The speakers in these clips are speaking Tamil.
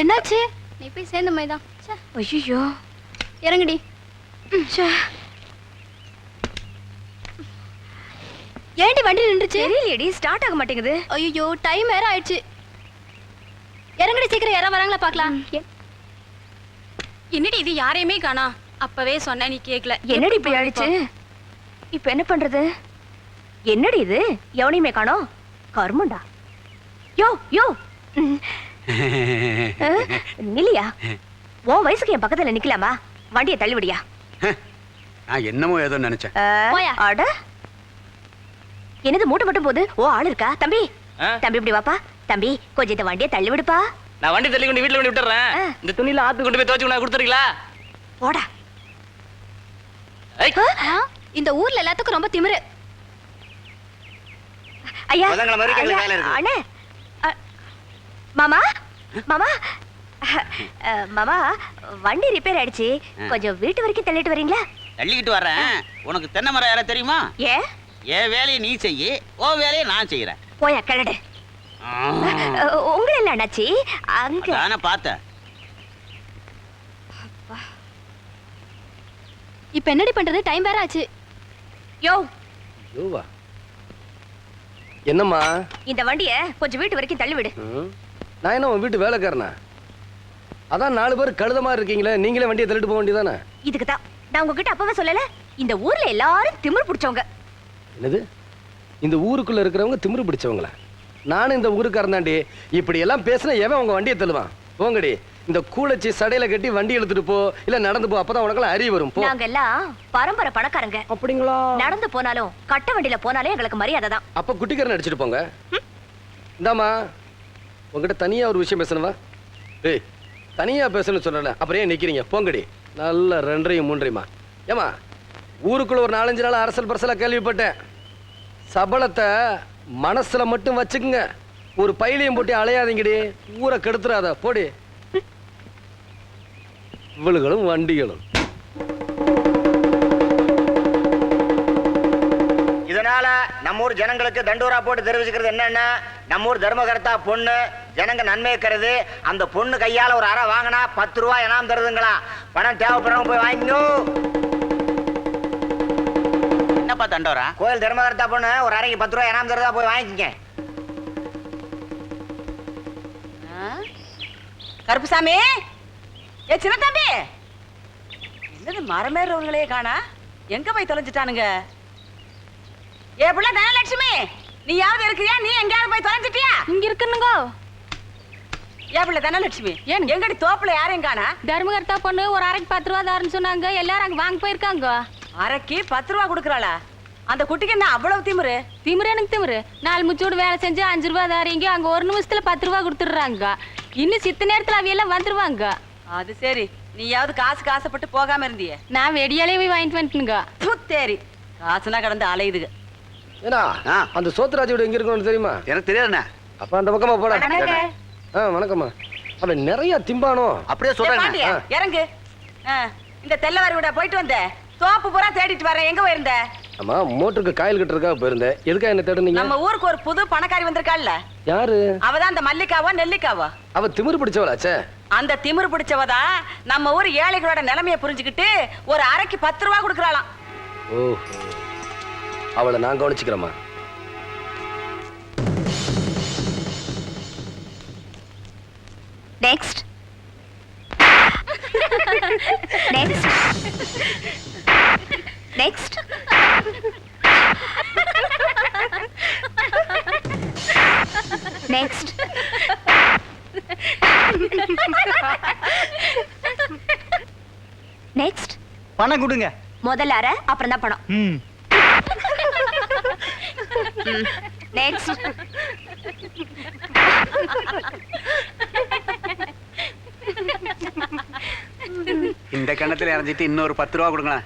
என்னாச்சு? நீ போய் சேர்ந்த மாதிரி தான். ஐயோ இறங்குடி. ஏண்டி வண்டி நின்றுச்சு? தெரியலையடி ஸ்டார்ட் ஆக மாட்டேங்குது. ஐயோ டைம் வேற ஆயிடுச்சு. இறங்குடி சீக்கிரம் யாரா வராங்களா பார்க்கலாம். என்னடி இது யாரையுமே காணா. அப்பவே சொன்ன நீ கேக்கல. என்னடி இப்படி ஆயிடுச்சு? இப்ப என்ன பண்றது? என்னடி இது? எவனையுமே காணோம். கருமண்டா. யோ யோ. நில்லியா? உன் வயசுக்கு என் பக்கத்துல நிக்கலாமா? வண்டியை தள்ளிவிடியா? நான் என்னமோ ஏதோ நினைச்சேன். அட. என்னது மூட்டை மட்டும் போகுது ஓ ஆள் இருக்கா? தம்பி? தம்பி இப்படி வாப்பா. தம்பி கொஞ்சம் இந்த வண்டியை தள்ளி விடுப்பா நான் வண்டி தள்ளி கொண்டு வீட்டுல கொண்டு விட்டுறேன். இந்த துணியில ஆத்து கொண்டு போய் துவச்சு கொண்டு கொடுத்துறீங்களா? போடா. இந்த ஊர்ல எல்லாத்துக்கும் ரொம்ப திமிரு. ஐயா. அண்ணே. மாமா மாமா. மாமா வண்டி ரிப்பேர் ஆயிடுச்சு. கொஞ்சம் வீட்டு வரைக்கும் தள்ளிட்டு வரீங்களா? தள்ளிக்கிட்டு வர்றேன் உனக்கு தென்னை மரம் யார தெரியுமா? ஏ? என் வேலையை நீ செய்யி ஓ வேலையை நான் செய்யறேன் போயா கிளடு உங்களை இல்ல அண்ணாச்சி அங்க. அதானே பார்த்தேன். இப்ப என்னடி பண்றது? டைம் வேற ஆச்சு. யோ. யோவா. என்னம்மா? இந்த வண்டிய கொஞ்சம் வீட்டு வரைக்கும் தள்ளி விடு? நான் என்ன உன் வீட்டு வேலைக்காரனா? அதான் நாலு பேர் கழுத மாதிரி இருக்கீங்களே நீங்களே வண்டியை தள்ளிட்டு போக வேண்டியதானே இதுக்கு தான் நான் உங்ககிட்ட அப்பவே சொல்லல இந்த ஊர்ல எல்லாரும் திமிர் பிடிச்சவங்க. என்னது? இந்த ஊருக்குள்ள இருக்கிறவங்க திமிரு பிடிச்சவங்களா? நானும் இந்த ஊருக்காரன் தாண்டி இப்படி எல்லாம் பேசினா எவன் உங்க வண்டியை தள்ளுவான்? போங்கடி. இந்த கூலச்சி சடையில கட்டி வண்டி எடுத்துட்டு போ இல்ல நடந்து போ அப்பதான் உனக்கெல்லாம் அறிவு வரும். போ. நாங்க எல்லாம் பரம்பரை பணக்காரங்க. அப்படிங்களா? நடந்து போனாலும் கட்ட வண்டியில போனாலே எங்களுக்கு மரியாதை தான் அப்ப குட்டிக்காரன் அடிச்சிட்டு போங்க. இந்தாம்மா. உங்ககிட்ட தனியா ஒரு விஷயம் பேசணுமா? ஏய். தனியா பேசணும்னு சொன்னல அப்புறம் ஏன் நிக்கிறீங்க? போங்கடி. நல்ல ரெண்டரையும் மூன்றையுமா? ஏமா ஊருக்குள்ள ஒரு நாலஞ்சு நாள் அரசல் பரசலா கேள்விப்பட்டேன். சபலத்தை மனசுல மட்டும் வச்சுக்குங்க. ஒரு பையிலையும் போட்டு அலையாதீங்கடி. ஊரை கெடுத்துறாத போடி. இவளுகளும் வண்டிகளும். இதனால நம்ம ஊர் ஜனங்களுக்கு தண்டூரா போட்டு தெரிவிச்சுக்கிறது என்னன்னா நம்ம ஊர் தர்மகர்த்தா பொண்ணு ஜனங்க நன்மையை கருது. அந்த பொண்ணு கையால ஒரு அறை வாங்கினா பத்து ரூபாய் இனாம் தருதுங்களா? பணம் தேவைப்படுறவங்க போய் வாங்கிக்கோ. என்னப்பா தண்டோரா கோயில் தர்மகர்த்தா பொண்ணு ஒரு அறைக்கு பத்து ரூபாய் இனாம் தருதா? போய் வாங்கிக்கங்க. கருப்புசாமி? ஏ சின்ன தம்பி என்னது மரமேறவங்களே காணா? எங்க போய் தொலைஞ்சிட்டானுங்க? ஏ புள்ள தனலட்சுமி! நீ யாவது இருக்கிறியா? நீ எங்கேயாவது போய் தொலைஞ்சிட்டியா? இங்க இருக்குன்னுங்கோ ஏ புள்ள தனலட்சுமி ஏனுங்க? எங்கடி தோப்புல யாரையும் காணா? தர்மகர்த்தா பொண்ணு ஒரு அரைக்கு பத்து ரூபா தாருன்னு சொன்னாங்க. எல்லாரும் அங்க வாங்க போயிருக்காங்க. அரைக்கு பத்து ரூபா கொடுக்குறாளா? அந்த குட்டிக்கு என்ன அவ்வளவு திமிரு? திமிரு எனக்கு திமிரு. நாலு முச்சோடு வேலை செஞ்சு அஞ்சு ரூபா தாரீங்க. அங்க ஒரு நிமிஷத்துல பத்து ரூபா கொடுத்துடுறாங்க. இன்னும் சித்த நேரத்துல அவையெல்லாம் வந்துருவாங்க. அது சரி. நீயாவது காசு காசப்பட்டு போகாம இருந்தியே. நான் வெடியாலே போய் வாங்கிட்டு வந்துட்டுங்க துத்தேரி காசுனா கடந்து அலையுதுங்க ஏன்னா. அந்த சோத்துராஜோட எங்க இருக்கணும்னு தெரியுமா? எனக்கு தெரியாதுண்ணே. அப்ப அந்த பக்கமா போட. ஆ வணக்கம்மா. அவன் நிறைய திம்பானோ? அப்படியே பாண்டியா, இறங்கு. இந்த தெல்லவாரி விட போயிட்டு வந்த. தோப்பு பூரா தேடிட்டு வரேன். எங்க போயிருந்த? ஆமா மோட்டருக்கு காயில் கட்டுறதுக்காக போயிருந்தேன். எதுக்காக என்ன தேடுனீங்க? நம்ம ஊருக்கு ஒரு புது பணக்காரி வந்திருக்காள்ல. யாரு? அவதான் அந்த மல்லிகாவா நெல்லிக்காவா. அவ திமிரு பிடிச்சவளாச்சே. அந்த திமிரு பிடிச்சவதா நம்ம ஊர் ஏழைகளோட நிலைமைய புரிஞ்சுக்கிட்டு ஒரு அரைக்கு பத்து ரூபா கொடுக்கறாளாம். ஓஹோ. அவளை நான் கவனிச்சுக்கிறேம்மா. பணம் கொடுங்க. முதல்ல அரை அப்புறம் தான் பணம். நெக்ஸ்ட் இந்த கிணத்துல இறஞ்சிட்டு இன்னொரு பத்து ரூபா கொடுங்களேன்.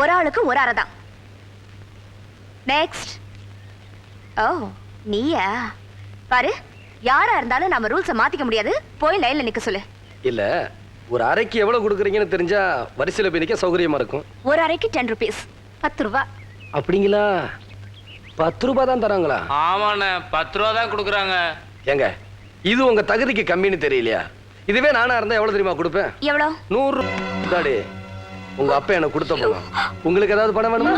ஒரு ஆளுக்கு ஒரு அரை தான். நெக்ஸ்ட் ஓ நீயா? பாரு யாரா இருந்தாலும் நம்ம ரூல்ஸை மாத்திக்க முடியாது. போய் லைன்ல நிக்க சொல்லு. இல்ல ஒரு அறைக்கு எவ்வளவு கொடுக்குறீங்கன்னு தெரிஞ்சா வரிசையில போய் நிக்க சௌகரியமா இருக்கும். ஒரு அறைக்கு டென் ருபீஸ் பத்து ரூபா. அப்படிங்களா? பத்து ரூபாய் தான் தராங்களா? ஆமாண்ணே பத்து ரூபா தான் கொடுக்குறாங்க. ஏங்க இது உங்க தகுதிக்கு கம்மின்னு தெரியலையா? இதுவே நானா இருந்தா எவ்வளவு தெரியுமா கொடுப்பேன்? எவ்வளோ? நூறு தாடி உங்க அப்பா எனக்கு கொடுத்த பணம் உங்களுக்கு ஏதாவது பணம் வேணுமா?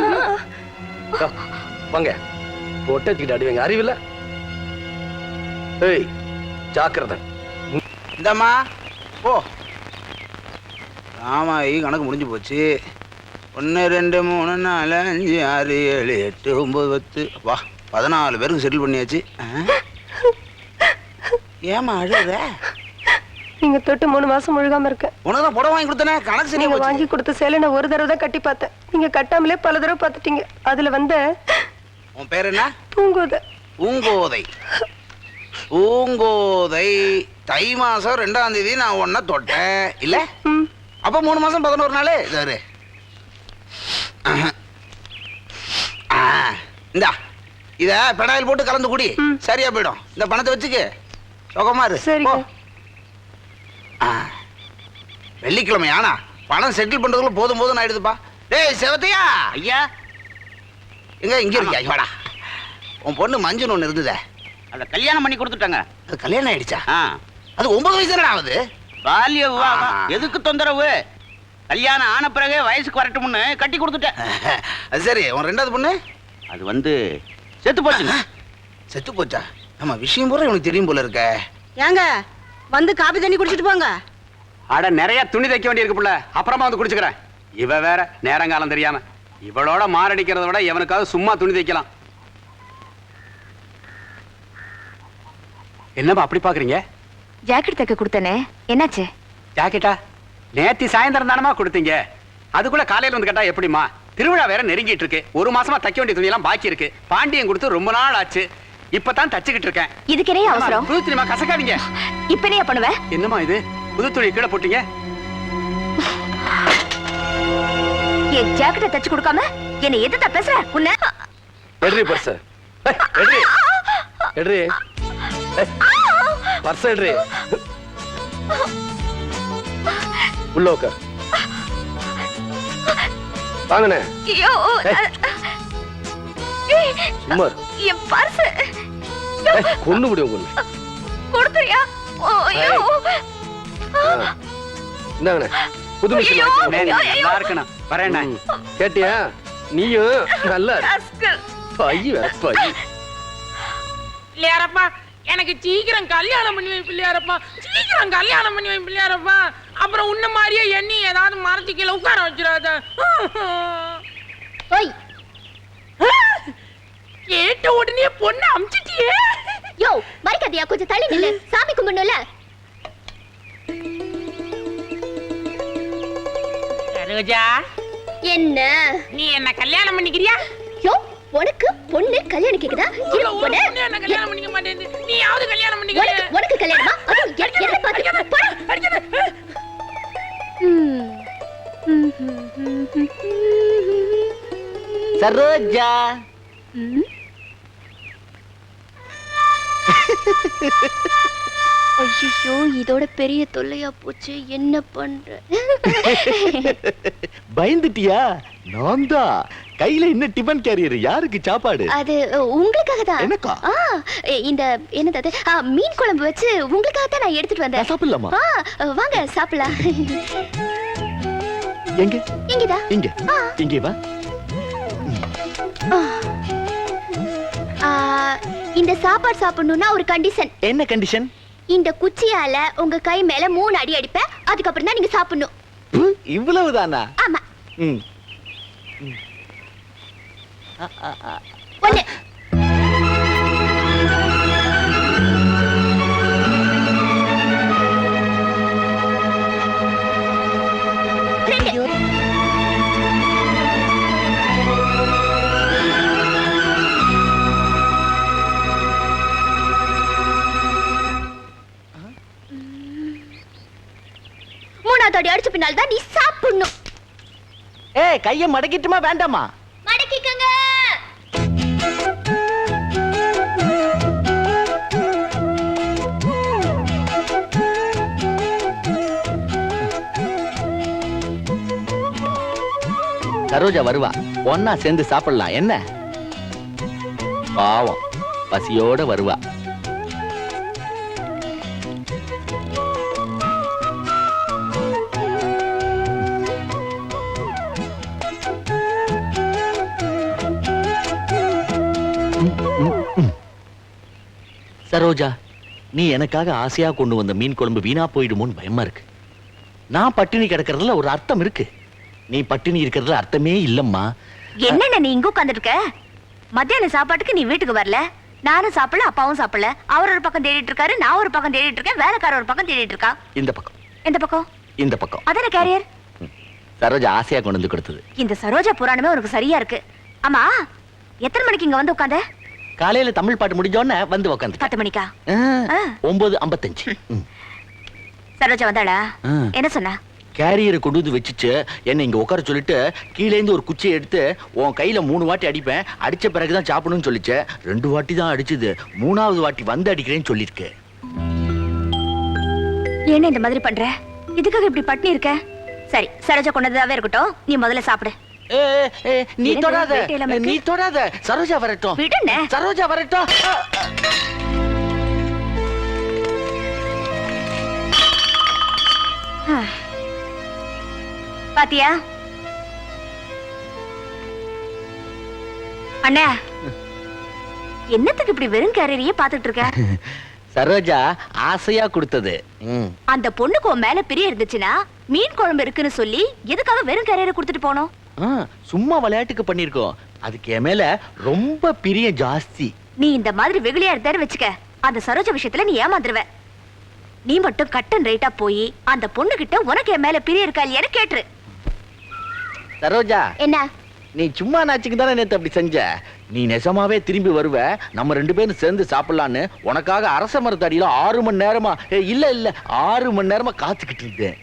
யோ, வாங்க. ஒட்டச்சுக்கிட்டு அடிவீங்க அறிவில்ல? ஏய் ஜாக்கிரதை. இந்தம்மா. ஓ ஆமா ஈ கணக்கு முடிஞ்சு போச்சு. ஒன்று ரெண்டு மூணு நாலு அஞ்சு ஆறு ஏழு எட்டு ஒம்பது பத்து. வா பதினாலு பேருக்கு செட்டில் பண்ணியாச்சு. ஆ? ஏம்மா அழுகுற? நீங்க தொட்டு மூணு மாசம் முழுகாம இருக்க. உனக்கு தான் புடவை வாங்கி கொடுத்தனே கணக்கு நீங்க போச்சு. வாங்கி கொடுத்த சேலை நான் ஒரு தடவை தான் கட்டி பார்த்தேன். நீங்க கட்டாமலே பல தடவை பார்த்துட்டீங்க. அதுல வந்த உன் பேர் என்ன? தூங்குத பூங்கோதை. பூங்கோதை தை மாசம் ரெண்டாம் தேதி நான் உன்னை தொட்டேன். இல்ல? ம். அப்ப மூணு மாசம் பதினோரு நாள்? இதாரு இந்தா. இத பெடாயில் போட்டு கலந்து குடி. சரியா போயிடும். இந்த பணத்தை வச்சுக்க. சுகமா இரு. ஆ. வெள்ளிக்கிழமை ஆனா பணம் செட்டில் பண்றதுக்குள்ள போதும் போதும் ஆயிடுதுப்பா. டேய் செவத்தையா? ஐயா. எங்க இங்க இருக்கியா? வாடா. உன் பொண்ணு மஞ்சுன்னு ஒண்ணு இருந்ததே. அதை கல்யாணம் பண்ணி கொடுத்துட்டாங்க. அது கல்யாணம் ஆயிடுச்சா? ஆ. அது ஒன்பது வயசு தானே ஆகுது? பால்ய விவாகம். எதுக்கு தொந்தரவு? கல்யாணம் ஆன பிறகு வயசுக்கு வரட்டும்னு கட்டி கொடுத்துட்டேன். அது சரி உன் ரெண்டாவது பொண்ணு? அது வந்து செத்து போச்சுங்க செத்து போச்சா? நம்ம விஷயம் பூரா இவனுக்கு தெரியும் போல இருக்க. ஏங்க வந்து காபி தண்ணி குடிச்சிட்டு போங்க. அட நிறைய துணி தைக்க வேண்டியிருக்கு புள்ள. அப்புறமா வந்து குடிச்சுக்கிறேன். இவ வேற நேரங்காலம் தெரியாம. இவளோட மாரடிக்கிறத விட எவனுக்காவது சும்மா துணி தைக்கலாம். என்னப்பா அப்படி பாக்குறீங்க? ஜாக்கெட் தைக்க கொடுத்தனே. என்னாச்சு? ஜாக்கெட்டா? நேத்தி சாயந்தரம் தானமா கொடுத்தீங்க. அதுக்குள்ள காலையில வந்து கேட்டா எப்படிமா திருவிழா வேற நெருங்கிட்டு இருக்கு. ஒரு மாசமா தைக்க வேண்டிய துணியெல்லாம் பாக்கி இருக்கு. பாண்டியன் கொடுத்து ரொம்ப நாள் ஆச்சு. இப்பதான் தச்சுக்கிட்டு இருக்கேன். இதுக்கு என்ன அவசரம். புது துணிமா கசக்காதீங்க. இப்ப என்ன பண்ணுவ? என்னம்மா இது? புது துணி கீழே போட்டீங்க? என் ஜாக்கெட்டை தச்சு கொடுக்காம என்ன எதுதான் பேசுற? உன்ன எடுறி பர்ஸ் எடுறி எடுறி பர்ஸ் எடுறி உள்ள உட்கார் வாங்கண்ணே. சும்மா. என் பர்ஸ் கொன்னு விடு உங்களை கொடுத்துறியா? இந்தாங்கண்ணே. புது மிஷின் நல்லா இருக்கணும். வரேண்ணே. கேட்டியா? நீயும் நல்லா இரு. ராஸ்கல். பை வேற பை. பிள்ளையாரப்பா எனக்கு சீக்கிரம் கல்யாணம் பண்ணி வை பிள்ளையாரப்பா. சீக்கிரம் கல்யாணம் பண்ணி வை பிள்ளையாரப்பா. அப்புறம் உன்ன மாதிரியே எண்ணி ஏதாவது மரத்து கீழே உட்கார வச்சிடாத. ஓய். கேட்ட உடனே பொண்ணு அமிச்சிட்டியே. யோ மறைக்காதியா கொஞ்சம் தள்ளி நில்லு. சாமி கும்பிடணும்ல? ரோஜா என்ன? நீ என்ன கல்யாணம் பண்ணிக்கிறியா? உனக்கு பொண்ணு கல்யாணம் கேக்குதா? கல்யாணம் பண்ணிக்க மாட்டேங்குது? நீயாவது கல்யாணம் உனக்கு பண்ணிக்கிறியா உனக்கு கல்யாணமா? எ- என்ன ம், சரோஜா. ம். ஐயோ இதோட பெரிய தொல்லையா போச்சு. என்ன பண்ற? பயந்துட்டியா? நான் தான் கையில என்ன டிபன் கேரியர்? யாருக்கு சாப்பாடு? அது உங்களுக்காக தான் எனக்கா? இந்த என்னது மீன் குழம்பு வச்சு உங்களுக்காக தான் நான் எடுத்துட்டு வந்தேன். சாப்பிடலாமா? வாங்க சாப்பிடலாம். எங்க? இங்கதா? இங்க. இங்கே வா. இந்த சாப்பாடு சாப்பிடணும்னா ஒரு கண்டிஷன் என்ன கண்டிஷன் இந்த குச்சியால உங்க கை மேல மூணு அடி அடிப்பேன் அதுக்கப்புறம் தான் நீங்க சாப்பிடணும். இவ்வளவுதானா? ஆமா. ஒண்ணு. பின்னால் தான் நீ சாப்பிடணும். ஏய் கைய மடக்கிட்டுமா வேண்டாமா? மடக்கிக்கங்க. சரோஜா வருவா. ஒன்னா சேர்ந்து சாப்பிடலாம். என்ன? பாவம். பசியோட வருவா. சரோஜா நீ எனக்காக ஆசையா கொண்டு வந்த மீன் குழம்பு வீணா போயிடுமோன்னு பயமா இருக்கு. நான் பட்டினி கிடக்கறதுல ஒரு அர்த்தம் இருக்கு. நீ பட்டினி இருக்கிறதுல அர்த்தமே இல்லம்மா. என்னென்ன நீ இங்க உட்கார்ந்துட்டு இருக்க? மத்தியான சாப்பாட்டுக்கு நீ வீட்டுக்கு வரல. நானும் சாப்பிடல அப்பாவும் சாப்பிடல. அவர் ஒரு பக்கம் தேடிட்டு இருக்காரு நான் ஒரு பக்கம் தேடிட்டு இருக்கேன் வேலைக்கார ஒரு பக்கம் தேடிட்டு இருக்கா? இந்த பக்கம். எந்த பக்கம்? இந்த பக்கம். அதான கேரியர் சரோஜா ஆசையா கொண்டு வந்து கொடுத்தது. இந்த சரோஜா புராணமே உனக்கு சரியா இருக்கு. ஆமா எத்தனை மணிக்கு இங்க வந்து உட்காந்த? காலையில தமிழ் பாட்டு முடிஞ்ச உடனே வந்து உக்காந்து பத்து மணிக்கா? ஒன்பது ஐம்பத்தஞ்சு. சரோஜா வந்தாளா. என்ன சொன்னா? கேரியரை கொண்டு வந்து வச்சுச்சு என்னை இங்க உட்கார சொல்லிட்டு கீழே இருந்து ஒரு குச்சியை எடுத்து உன் கையில மூணு வாட்டி அடிப்பேன் அடிச்ச பிறகுதான் சாப்பிடணும்னு சொல்லிச்சு. ரெண்டு வாட்டி தான் அடிச்சது மூணாவது வாட்டி வந்து அடிக்கிறேன்னு சொல்லிருக்கு ஏன் இந்த மாதிரி பண்ற? இதுக்காக இப்படி பட்டினி இருக்க சரி சரோஜா கொண்டதாவே இருக்கட்டும் நீ முதல்ல சாப்பிடு. நீ தொடாத? நீ தொடாத. சரோஜா வரட்டும். சரோஜா வரட்டும். பாத்தியா? அண்ணா. என்னத்துக்கு இப்படி வெறும் கேரியரையே பாத்துட்டு இருக்க? சரோஜா ஆசையா கொடுத்தது. அந்த பொண்ணுக்கு உன் மேல பிரிய இருந்துச்சுன்னா மீன் குழம்பு இருக்குன்னு சொல்லி எதுக்காக வெறும் கேரியரை கொடுத்துட்டு போனோம்? சும்மா விளையாட்டுக்கு பண்ணிருக்கோம் அதுக்கு என் மேல ரொம்ப பிரியம் ஜாஸ்தி. நீ இந்த மாதிரி வெகுளியா இருந்தாரு வச்சுக்க. அந்த சரோஜா விஷயத்துல நீ ஏமாந்துருவ. நீ மட்டும் கட்டன் ரைட்டா போய் அந்த பொண்ணு கிட்ட உனக்கு என் மேல பிரிய இருக்கா இல்லையான்னு கேட்டுரு. சரோஜா என்ன? நீ சும்மா நாச்சுக்கு தானே நேத்து அப்படி செஞ்ச? நீ நெசமாவே திரும்பி வருவ. நம்ம ரெண்டு பேரும் சேர்ந்து சாப்பிடலான்னு உனக்காக அரச மரத்தடியில ஆறு மணி நேரமா இல்ல இல்ல ஆறு மணி நேரமா காத்துக்கிட்டு இருந்தேன்.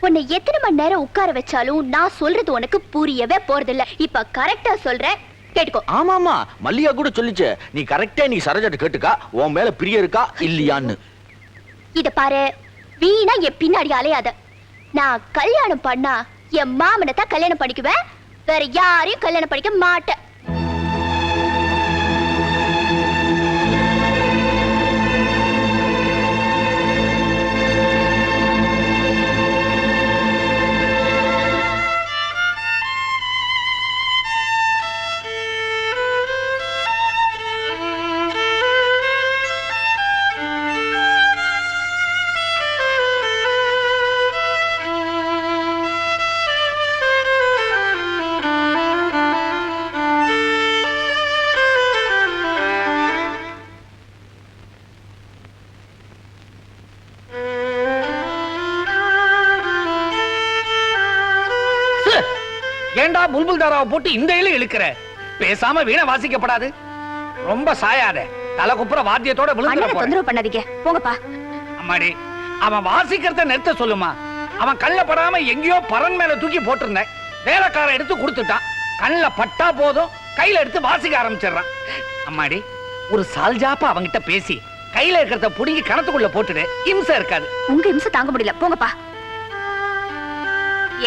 உன்னை எத்தனை மணி நேரம் உட்கார வச்சாலும் நான் சொல்றது உனக்கு புரியவே போறதில்ல. இப்ப கரெக்டா சொல்றேன். கேட்டுக்கோ. ஆமாமா மல்லிகா கூட சொல்லிச்சு. நீ கரெக்டா நீ சரோஜாட்ட கேட்டுக்கா உன் மேல பிரிய இருக்கா இல்லையான்னு. இத பாரு வீணா என் பின்னாடி அலையாத. நான் கல்யாணம் பண்ணா என் மாமனை தான் கல்யாணம் பண்ணிக்குவேன். வேற யாரையும் கல்யாணம் பண்ணிக்க மாட்டேன். புல்புல் தாராவை போட்டு இந்த இழு இழுக்கிற. பேசாம வீணை வாசிக்கப்படாது. ரொம்ப சாயாத. தலை குப்புற வாத்தியத்தோட போற தொந்தரவு பண்ணாதீங்க. போங்கப்பா. அம்மாடி அவன் வாசிக்கிறத நிறுத்த சொல்லுமா. அவன் கண்ணுல படாம எங்கேயோ பரன் மேல தூக்கி போட்டிருந்தேன். வேலைக்காரன் எடுத்து கொடுத்துட்டான். கண்ணுல பட்டா போதும். கையில எடுத்து வாசிக்க ஆரம்பிச்சிடுறான். அம்மாடி ஒரு சால்ஜாப்பா அவங்கிட்ட பேசி கையில இருக்கிறத புடுங்கி கணத்துக்குள்ள போட்டுடு. இம்சை இருக்காது. உங்க இம்சை தாங்க முடியல. போங்கப்பா.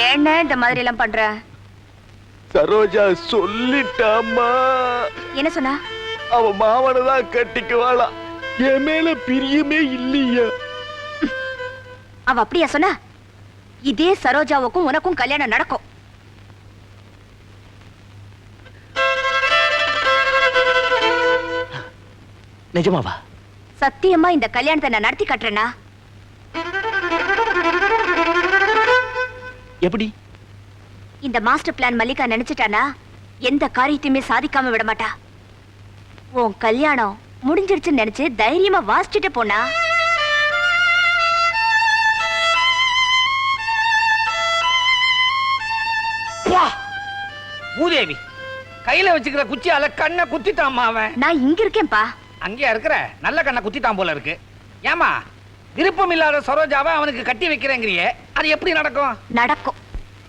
என்ன இந்த மாதிரி எல்லாம் பண்ற? சரோஜா சொல்லிட்டாமா என்ன சொன்னா? அவ மாவனை தான் கட்டிக்குவாளா. என் மேல பிரியமே இல்லையா. அவ அப்படியா சொன்னா? இதே சரோஜாவுக்கும் உனக்கும் கல்யாணம் நடக்கும். நிஜமாவா? சத்தியமா இந்த கல்யாணத்தை நான் நடத்தி காட்டுறேனா? எப்படி? இந்த மாஸ்டர் பிளான் மல்லிகா நினைச்சிட்டானா? எந்த காரியத்தையுமே சாதிக்காம விட மாட்டா உன் கல்யாணம் முடிஞ்சிடுச்சுன்னு நினைச்சு தைரியமா வாசிச்சுட்டு போனா? பூதேவி கையில வச்சுக்கிற குச்சியால கண்ணை குத்திட்டாமா அவன். நான் இங்க இருக்கேன்பா அங்கேயா இருக்கிற? நல்ல கண்ணை குத்திட்டான் போல இருக்கு. ஏமா விருப்பம் இல்லாத சரோஜாவை அவனுக்கு கட்டி வைக்கிறேங்கிறியே. அது எப்படி நடக்கும்? நடக்கும்.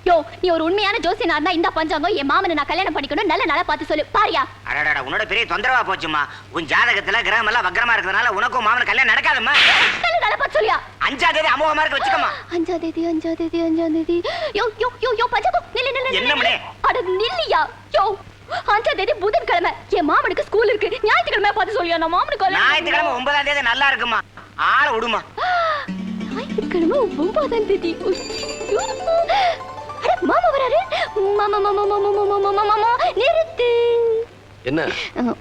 யோ நீ ஒரு உண்மையான ஜோசியனா இருந்தா இந்த பஞ்சாங்கம் என் மாமனை நான் கல்யாணம் பண்ணிக்கணும் நல்ல நாளா பார்த்து சொல்லு பாரியா அடடா உன்னோட பெரிய தொந்தரவா போச்சுமா உன் ஜாதகத்துல கிரகம் எல்லாம் வக்கரமா இருக்கிறதுனால உனக்கும் மாமன் கல்யாணம் நடக்காதும்மா நல்ல நாளா பார்த்து சொல்லியா அஞ்சாம் தேதி அமோகமா இருக்க வச்சுக்கமா அஞ்சாம் தேதி அஞ்சாம் தேதி அஞ்சாம் தேதி யோ யோ யோ யோ பஞ்சாங்கம் நில்லு நில்லு என்ன மணி? அட நில்லியா யோ அஞ்சாம் தேதி புதன்கிழமை என் மாமனுக்கு ஸ்கூல் இருக்கு ஞாயிற்றுக்கிழமை பார்த்து சொல்லியா நான் மாமனுக்கு கல்யாணம் ஞாயிற்றுக்கிழமை ஒன்பதாம் தேதி நல்லா இருக்குமா ஆள விடுமா ஞாயிற்றுக்கிழமை ஒன்பதாம் தேதி மாமா வராரு மாமா மாமா மாமா மாமா மாமா மாமா நிறுத்து என்ன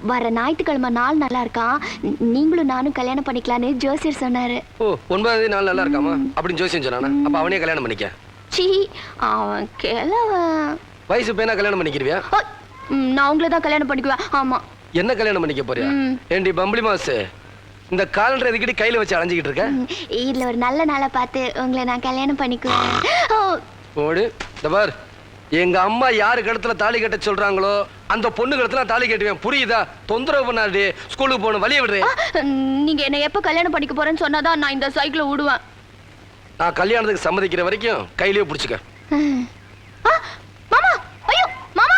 வர ஞாயிற்றுக்கிழமை நாள் நல்லா இருக்கான் ந- நீங்களும் நானும் கல்யாணம் பண்ணிக்கலான்னு ஜோசியர் சொன்னாரு ஓ ஒன்பதாம் தேதி நாள் நல்லா இருக்காமா அப்படின்னு ஜோசியம் சொன்னானா அப்ப அவனே கல்யாணம் பண்ணிக்க சீ அவன் கிழவன் வயசு பையனா கல்யாணம் பண்ணிக்கிறியா நான் உங்களை தான் கல்யாணம் பண்ணிக்குவேன் ஆமா என்ன கல்யாணம் பண்ணிக்க போறியா. ஏண்டி பம்பளி மாசு இந்த காலண்டர் எதுக்கிட்டு கையில வச்சு அலைஞ்சிக்கிட்டு இருக்க இதுல ஒரு நல்ல நாளை பார்த்து உங்களை நான் கல்யாணம் பண்ணிக்குவேன் ஓ, ஓடு இந்த பார் எங்க அம்மா யாரு கழுத்துல தாலி கட்ட சொல்றாங்களோ அந்த பொண்ணு கழுத்துல தாலி கட்டுவேன். புரியுதா? தொந்தரவு பண்ணாடி ஸ்கூலுக்கு போகணும் வழிய விடுறேன். நீங்க என்ன எப்ப கல்யாணம் பண்ணிக்க போறேன்னு சொன்னாதான் நான் இந்த சைக்கிளை விடுவேன் நான் கல்யாணத்துக்கு சம்மதிக்கிற வரைக்கும் கையிலேயே பிடிச்சிக்க.